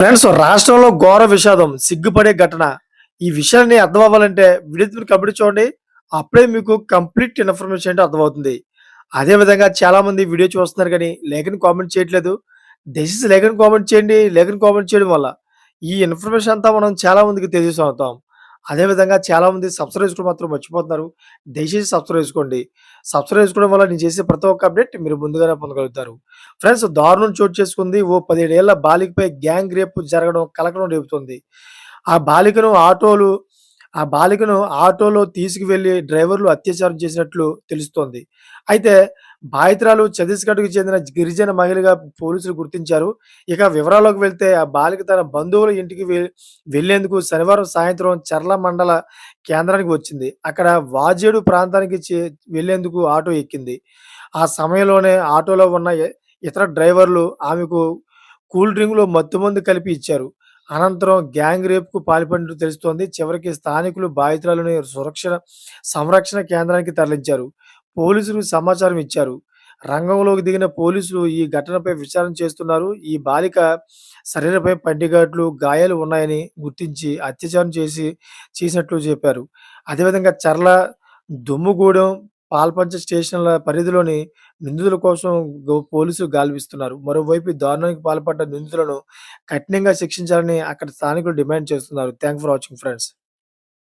Friends రాష్ట్రంలో ఘోర విషాదం సిగ్గుపడే ఘటన. ఈ విషయాన్ని అర్థం అవ్వాలంటే వీడియో మీరు కంప్లీట్ చూడండి. అప్పుడే మీకు కంప్లీట్ ఇన్ఫర్మేషన్ అంటే అర్థమవుతుంది. అదే విధంగా చాలా మంది వీడియో చూస్తున్నారు కానీ లేఖని కామెంట్ చేయట్లేదు. దయచేసి లేఖని కామెంట్ చేయండి. లేఖని కామెంట్ చేయడం వల్ల ఈ ఇన్ఫర్మేషన్ అంతా మనం చాలా మందికి తెలియజేస్తాం అదే విధంగా చాలా సబ్స్క్రైబ్ చేసుకోవడం మాత్రం మర్చిపోతున్నారు. దయచేసి సబ్స్క్రైబ్ చేసుకోండి. సబ్స్క్రైబ్ చేసుకోవడం వల్ల నేను చేసే ప్రతి ఒక్క అప్డేట్ మీరు ముందుగానే పొందగలుగుతారు. ఫ్రెండ్స్ దారుణం చోటు చేసుకుంది. ఓ పదిహేడేళ్ళ బాలికపై గ్యాంగ్ రేప్ జరగడం కలకలం రేపుతుంది. ఆ బాలికను ఆటోలు ఆ బాలికను ఆటోలో తీసుకువెళ్ళి డ్రైవర్లు అత్యాచారం చేసినట్లు తెలుస్తోంది. అయితే బాధితురాలు ఛత్తీస్గఢ్కు చెందిన గిరిజన మహిళగా పోలీసులు గుర్తించారు. ఇక వివరాల్లోకి వెళ్తే ఆ బాలిక తన బంధువుల ఇంటికి వె- వెళ్ళేందుకు శనివారం సాయంత్రం చర్ల మండల కేంద్రానికి వచ్చింది. అక్కడ వాజేడు ప్రాంతానికి చే- వెళ్ళేందుకు ఆటో ఎక్కింది. ఆ సమయంలోనే ఆటోలో ఉన్న ఇ- ఇతర డ్రైవర్లు ఆమెకు కూల్ డ్రింక్లో మత్తుమందు కలిపి ఇచ్చారు. అనంతరం గ్యాంగ్ రేప్కు పాల్పడినట్టు తెలుస్తోంది. చివరికి స్థానికులు బాధితురాలను సురక్షణ సంరక్షణ కేంద్రానికి తరలించారు. పోలీసులకు సమాచారం ఇచ్చారు. రంగంలోకి దిగిన పోలీసులు ఈ ఘటనపై విచారణ చేస్తున్నారు. ఈ బాలిక శరీరపై పండిగాట్లు గాయాలు ఉన్నాయని గుర్తించి అత్యాచారం చేసి చేసినట్లు చెప్పారు. అదేవిధంగా చర్ల దుమ్ముగూడెం పాల్పంచ స్టేషన్ల పరిధిలోని నిందితుల కోసం గో- పోలీసులు గాలిపిస్తున్నారు. మరోవైపు ఈ దారుణానికి పాల్పడ్డ నిందితులను కఠినంగా శిక్షించాలని అక్కడ స్థానికులు డిమాండ్ చేస్తున్నారు. Thank for watching friends.